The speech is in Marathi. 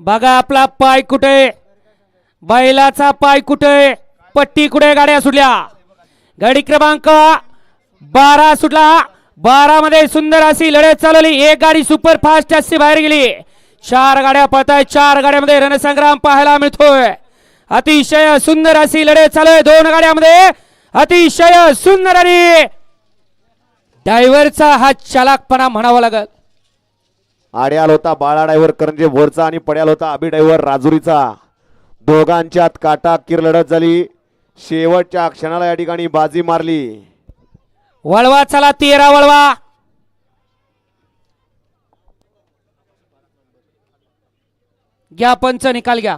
बघा आपला पाय कुठे? बैलाचा पाय कुठे? पट्टी कुठे? गाड्या सुटल्या. गाडी क्रमांक बारा सुटला. बारा मध्ये सुंदर अशी लढत चालवली एक गाडी सुपर फास्ट अशी बाहेर गेली. चार गाड्या पळताय. चार गाड्यामध्ये रणसंग्राम पाहायला मिळतोय. अतिशय सुंदर अशी लढत चालू आहे दोन गाड्यामध्ये अतिशय सुंदर आणि ड्रायव्हरचा हा चालाकपणा म्हणावा लागल. आड्याल होता बाळा डायव्हर करंजे भोरचा आणि पड्याल होता आबी डायव्हर राजुरीचा. दोघांच्यात काटा किरलडत झाली. शेवटच्या क्षणाला या ठिकाणी बाजी मारली. वळवा चला तेरा वळवा. घ्या पंच निकाल घ्या.